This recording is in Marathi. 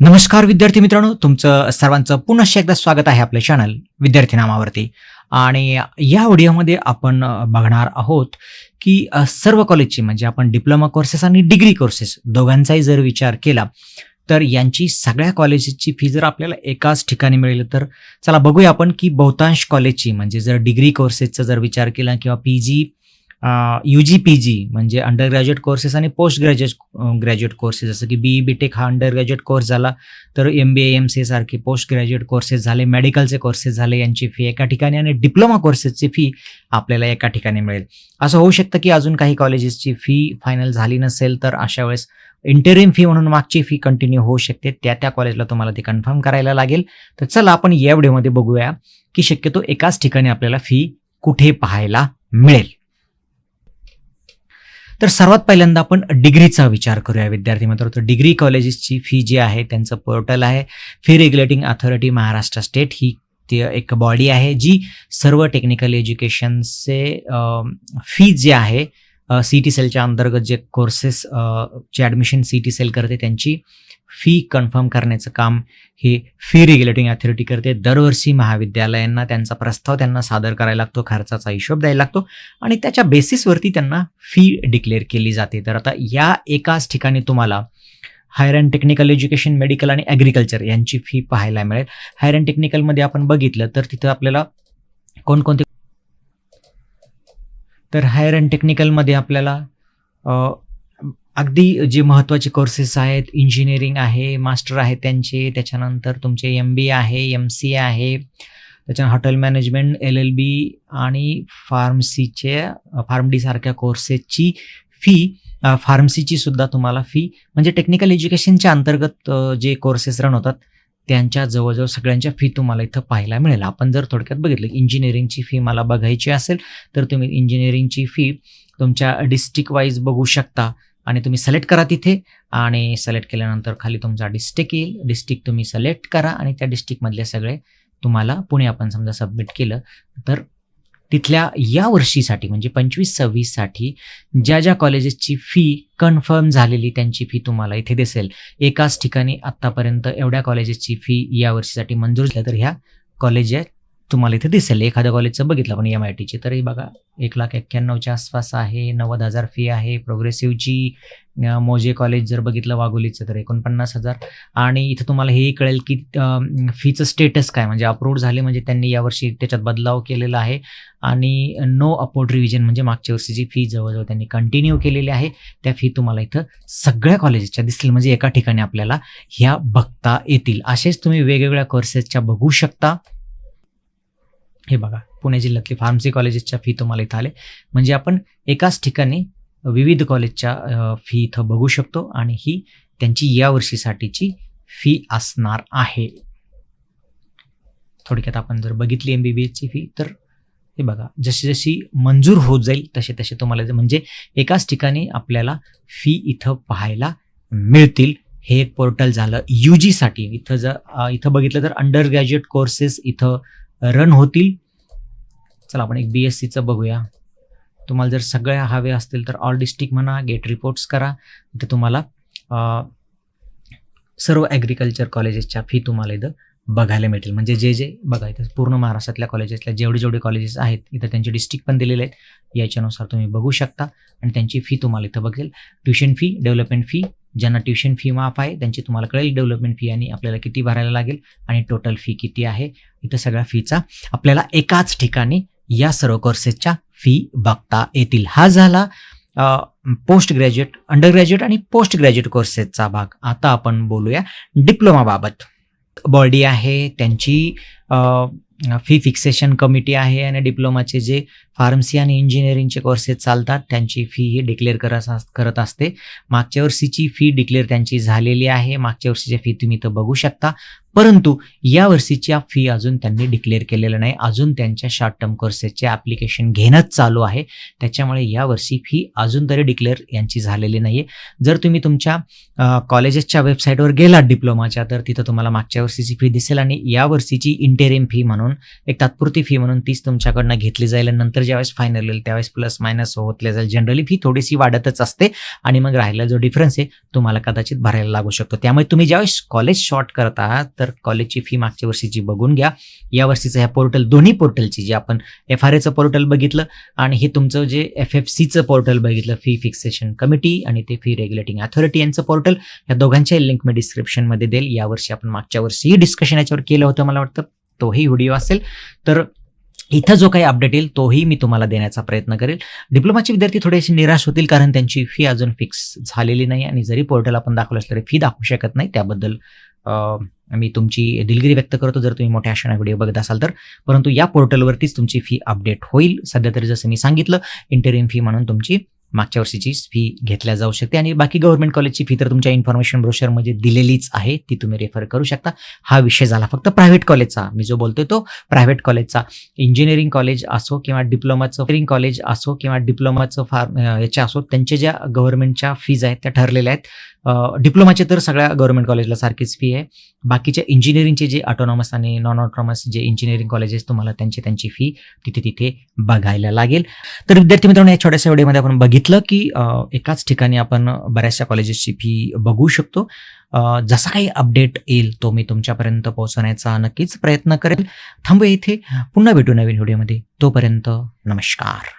नमस्कार विद्यार्थी मित्रांनो तुमचं सर्वांचं पुनश्च एकदा स्वागत आहे आपल्या चॅनल विद्यार्थी नामावरती. आणि या व्हिडिओमध्ये आपण बघणार आहोत की सर्व कॉलेजची म्हणजे आपण डिप्लोमा कोर्सेस आणि डिग्री कोर्सेस दोघांचाही जर विचार केला तर यांची सगळ्या कॉलेजेसची फी जर आपल्याला एकाच ठिकाणी मिळेल तर चला बघूया आपण की बहुतांश कॉलेजची म्हणजे जर डिग्री कोर्सेसचा जर विचार केला किंवा P G U G P G म्हणजे अंडर ग्रॅज्युएट कोर्सेस आणि पोस्ट ग्रॅज्युएट ग्रॅज्युएट कोर्सेस जसं की बी बी टेक हा अंडर ग्रॅज्युएट कोर्स झाला तर एम बी एम सी सारखे पोस्ट ग्रॅज्युएट कोर्सेस झाले मेडिकलचे कोर्सेस झाले यांची फी एका ठिकाणी आणि डिप्लोमा कोर्सेसची फी आपल्याला एका ठिकाणी मिळेल. असं होऊ शकतं की अजून काही कॉलेजेसची फी फायनल झाली नसेल तर अशा वेळेस इंटरिम फी म्हणून मागची फी कंटिन्यू होऊ शकते. त्या त्या कॉलेजला तुम्हाला ती कन्फर्म करायला लागेल. तर चला आपण या व्हिडिओमध्ये बघूया की शक्यतो एकाच ठिकाणी आपल्याला फी कुठे पाहायला मिळेल. तर सर्वात पहिल्यांदा आपण डिग्रीचा विचार करूया विद्यार्थी मित्र तर डिग्री कॉलेजेसची फी जी आहे त्यांचं पोर्टल आहे. Fee regulating authority Maharashtra state ही ती एक बॉडी आहे जी सर्व टेक्निकल एज्युकेशनचे फी जे आहे सी टी सेलच्या अंतर्गत जे कोर्सेस जे ॲडमिशन सी टी सेल करते त्यांची फी कन्फर्म करण्याचं काम हे फी रेग्युलेटिंग अथॉरिटी करते. दरवर्षी महाविद्यालयांना त्यांचा प्रस्ताव त्यांना सादर करायला लागतो खर्चाचा हिशोब द्यायला लागतो आणि त्याच्या बेसिसवरती त्यांना फी डिक्लेअर केली जाते. तर आता या एकाच ठिकाणी तुम्हाला higher and technical education medical आणि ॲग्रिकल्चर यांची फी पाहायला मिळेल. हायर अँड टेक्निकलमध्ये आपण बघितलं तर तिथं आपल्याला कोणकोणते तर हायर अँड टेक्निकलमध्ये आपल्याला अगदी जे महत्त्वाचे कोर्सेस आहेत इंजिनिअरिंग आहे मास्टर आहे त्यांचे त्याच्यानंतर तुमचे एम बी आहे एम सी आहे त्याच्यानंतर hotel management L L B आणि फार्मसीचे फार्मडीसारख्या कोर्सेसची फी फार्मसीची सुद्धा तुम्हाला फी म्हणजे टेक्निकल एज्युकेशनच्या अंतर्गत जे कोर्सेस रन होतात त्यांच्या जवळजवळ सगळ्यांच्या फी तुम्हाला इथं पाहायला मिळेल. आपण जर थोडक्यात बघितलं इंजिनिअरिंगची फी मला बघायची असेल तर तुम्ही इंजिनिअरिंगची फी तुमच्या डिस्ट्रिक्ट वाईज बघू शकता. आणि तुम्ही सिलेक्ट करा तिथे. आणि सिलेक्ट केल्यानंतर खाली तुमचा डिस्ट्रिक्ट येईल. डिस्ट्रिक्ट तुम्ही सिलेक्ट करा आणि त्या डिस्ट्रिक्टमधले सगळे तुम्हाला पुणे आपण समजा सबमिट केलं तर तिथल्या या वर्षीसाठी म्हणजे पंचवीस सव्वीससाठी ज्या ज्या कॉलेजेसची फी कन्फर्म झालेली त्यांची फी तुम्हाला इथे दिसेल. एकाच ठिकाणी आत्तापर्यंत एवढ्या कॉलेजेसची फी या वर्षीसाठी मंजूर झाल्या तर ह्या कॉलेज आहेत तुम्हाला इथे दिसेल. एखाद्या कॉलेजचं बघितलं पण एम आय टीची तर हे बघा एक लाख एक्क्याण्णवच्या आसपास आहे नव्वद हजार फी आहे. प्रोग्रेसिव्हची मोजे कॉलेज जर बघितलं वाघोलीचं तर एकोणपन्नास हजार. आणि इथं तुम्हाला हेही कळेल की फीचं स्टेटस काय? म्हणजे अप्रूव्ह झाले म्हणजे त्यांनी यावर्षी त्याच्यात बदलाव केलेला आहे. आणि नो अपोर्ड रिव्हिजन म्हणजे मागच्या वर्षीची फी जवळजवळ त्यांनी कंटिन्यू केलेली आहे त्या फी तुम्हाला इथं सगळ्या कॉलेजेसच्या दिसतील. म्हणजे एका ठिकाणी आपल्याला ह्या बघता येतील. असेच तुम्ही वेगवेगळ्या कोर्सेसच्या बघू शकता. हे बघा पुणे जिल्ह्यातली फार्मसी कॉलेजेसच्या फी तुम्हाला इथं आले. म्हणजे आपण एकाच ठिकाणी विविध कॉलेजच्या फी इथं बघू शकतो आणि ही त्यांची या वर्षीसाठीची फी असणार आहे. थोडक्यात आपण जर बघितली एम बी बी एसची फी तर हे बघा जशी जशी मंजूर होत जाईल तसे तसे तुम्हाला म्हणजे एकाच ठिकाणी आपल्याला फी इथं पाहायला मिळतील. हे एक पोर्टल झालं यू जीसाठी इथं जर इथं बघितलं तर अंडर ग्रॅज्युएट कोर्सेस इथं रन होतील. चला आपण एक बी एस सीचं बघूया. तुम्हाला जर सगळ्या हवे असतील तर ऑल डिस्ट्रिक्ट म्हणा गेट रिपोर्ट्स करा. इथं तुम्हाला सर्व ॲग्रिकल्चर कॉलेजेसच्या फी तुम्हाला इथं बघायला मिळतील. म्हणजे जे जे बघा इथं पूर्ण महाराष्ट्रातल्या कॉलेजेसला जेवढे जेवढे कॉलेजेस आहेत इथं त्यांचे डिस्ट्रिक्ट पण दिलेले आहेत. याच्यानुसार तुम्ही बघू शकता आणि त्यांची फी तुम्हाला इथं बघेल ट्युशन फी डेव्हलपमेंट फी ज्यांना ट्युशन फी माफ आहे त्यांची तुम्हाला कळेल डेव्हलपमेंट फी आणि आपल्याला किती भरायला लागेल आणि टोटल फी किती आहे. इथं सगळ्या फीचा आपल्याला एकाच ठिकाणी या सर्व कोर्सेसच्या फी बघता येतील. हा झाला पोस्ट ग्रॅज्युएट अंडर ग्रॅज्युएट आणि पोस्ट ग्रॅज्युएट कोर्सेसचा भाग. आता आपण बोलूया डिप्लोमाबाबत बॉडी आहे त्यांची फी फिक्सेशन कमिटी आहे आणि डिप्लोमाचे जे फार्मसी आणि इंजिनिअरिंगचे कोर्सेस चालतात त्यांची फी ही डिक्लेअर करत अस- करत असते. मागच्या वर्षीची फी डिक्लेअर त्यांची झालेली आहे. मागच्या वर्षीची फी तुम्ही तर बघू शकता. परंतु या वर्षीच्या फी अजून त्यांनी डिक्लेअर केलेलं नाही. अजून त्यांच्या शॉर्ट टर्म कोर्सेसचे ॲप्लिकेशन घेणंच चालू आहे. त्याच्यामुळे या वर्षी फी अजून तरी डिक्लेअर यांची झालेली नाही आहे जर तुम्ही तुमच्या कॉलेजेसच्या वेबसाईटवर गेलात डिप्लोमाच्या तर तिथं तुम्हाला मागच्या वर्षीची फी दिसेल आणि या वर्षीची इंटेरियम फी म्हणून एक तात्पुरती फी म्हणून तीच तुमच्याकडनं घेतली जाईल नंतर ज्यावेळेस फायनल होईल त्यावेळेस प्लस मायनस होतले जाईल. जनरली फी थोडीशी वाढतच असते आणि मग राहिला जो डिफरन्स आहे तुम्हाला कदाचित भरायला लागू शकतो. त्यामुळे तुम्ही ज्यावेळेस कॉलेज शॉर्ट करत आहात तर कॉलेजची फी मागच्या वर्षीची बघून घ्या या वर्षीचं ह्या पोर्टल दोन्ही पोर्टलची जे आपण एफ आर एचं पोर्टल बघितलं आणि हे तुमचं जे एफ एफ सीचं पोर्टल बघितलं फी फिक्सेशन कमिटी आणि ते फी रेग्युलेटिंग अथॉरिटी यांचं पोर्टल या दोघांच्याही लिंक मी डिस्क्रिप्शनमध्ये देईल. यावर्षी आपण मागच्या वर्षीही डिस्कशन याच्यावर केलं होतं मला वाटतं. तोही व्हिडिओ असेल. तर इथं जो काही अपडेट येईल तोही मी तुम्हाला देण्याचा प्रयत्न करेल. डिप्लोमाचे विद्यार्थी थोडेसे निराश होतील कारण त्यांची फी अजून फिक्स झालेली नाही आणि जरी पोर्टल आपण दाखवलं असलं तरी फी दाखवू शकत नाही. त्याबद्दल मी तुमची दिलगिरी व्यक्त करतो. जर तुम्ही मोठ्या आशेने व्हिडिओ बघत असाल तर. परंतु या पोर्टलवरतीच तुमची फी अपडेट होईल. सध्या तरी जसं मी सांगितलं इंटरिम फी म्हणून तुमची मागच्या वर्षीचीच फी घेतल्या जाऊ शकते आणि बाकी गव्हर्नमेंट कॉलेजची फी तर तुमच्या इन्फॉर्मेशन ब्रोशरमध्ये दिलेलीच आहे. ती तुम्ही रेफर करू शकता. हा विषय झाला फक्त प्रायव्हेट कॉलेजचा मी जो बोलतोय तो प्रायव्हेट कॉलेजचा इंजिनिअरिंग कॉलेज असो किंवा डिप्लोमाचं इंजिनिअरिंग कॉलेज असो किंवा डिप्लोमाचं फार याच्या असो त्यांच्या ज्या गव्हर्नमेंटच्या फीज आहेत त्या ठरलेल्या आहेत. डिप्लोमाचे तर सगळ्या गव्हर्नमेंट कॉलेजला सारखीच फी आहे. बाकीच्या इंजिनिअरिंगचे जे ऑटोनॉमस आणि नॉन ऑटोनॉमस जे इंजिनिअरिंग कॉलेजेस तुम्हाला त्यांची त्यांची फी तिथे तिथे बघायला लागेल. तर विद्यार्थी मित्रांनो या छोट्याशा व्हिडिओमध्ये आपण बघितलं की एकाच ठिकाणी आपण बऱ्याचशा कॉलेजेसची फी बघू शकतो. जसा काही अपडेट येईल तो मी तुमच्यापर्यंत पोहोचवण्याचा नक्कीच प्रयत्न करेल. थांबू इथे. पुन्हा भेटू नवीन व्हिडिओमध्ये तोपर्यंत नमस्कार.